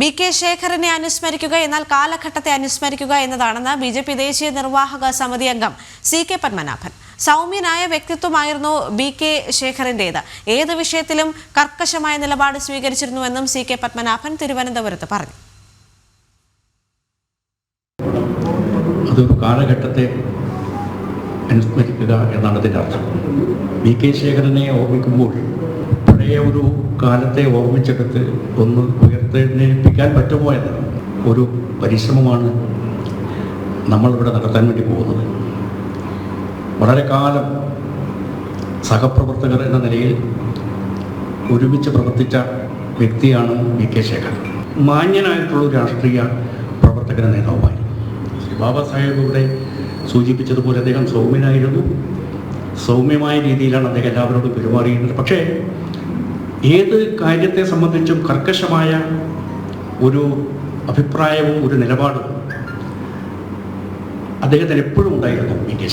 B K ശേഖരനെ അനുസ്മരിക്കുക എന്നാൽ കാലഘട്ടത്തെ അനുസ്മരിക്കുക എന്നതാണെന്ന് ബി ജെ പി ദേശീയ നിർവാഹക സമിതി അംഗം സി കെ പത്മനാഭൻ. സൗമ്യനായ വ്യക്തിത്വമായിരുന്നു ബി കെ ശേഖരന്റേത്. ഏത് വിഷയത്തിലും കർക്കശമായ നിലപാട് സ്വീകരിച്ചിരുന്നുവെന്നും സി കെ പത്മനാഭൻ തിരുവനന്തപുരത്ത് പറഞ്ഞു. അതൊരു കാലഘട്ടത്തെ അനുസ്മരിക്കുക എന്നാണ് അതിന്റെ അർത്ഥം. ബി കെ ശേഖരനെ ഓർമ്മിക്കുമ്പോൾ പഴയ ഒരു കാലത്തെ ഓർമ്മിച്ചെടുത്ത് ഒന്ന് ഉയർത്തെഴുന്നേൽപ്പിക്കാൻ പറ്റുമോ എന്ന ഒരു പരിശ്രമമാണ് നമ്മളിവിടെ നടത്താൻ വേണ്ടി പോകുന്നത്. വളരെ കാലം സഹപ്രവർത്തകർ എന്ന നിലയിൽ ഒരുമിച്ച് പ്രവർത്തിച്ച വ്യക്തിയാണ് വി കെ ശേഖരൻ. മാന്യനായിട്ടുള്ള രാഷ്ട്രീയ പ്രവർത്തകന നേതാവുമായി. ശ്രീ ബാബാ സാഹേബ് ഇവിടെ സൂചിപ്പിച്ചതുപോലെ അദ്ദേഹം സൗമ്യനായിരുന്നു. സൗമ്യമായ രീതിയിലാണ് അദ്ദേഹം എല്ലാവരോടും പെരുമാറിയിരുന്നത്. പക്ഷേ ഏത് കാര്യത്തെ സംബന്ധിച്ചും കർക്കശമായ ഒരു അഭിപ്രായവും ഒരു നിലപാടും അദ്ദേഹത്തിന് എപ്പോഴും ഉണ്ടായിരുന്നു വി കെ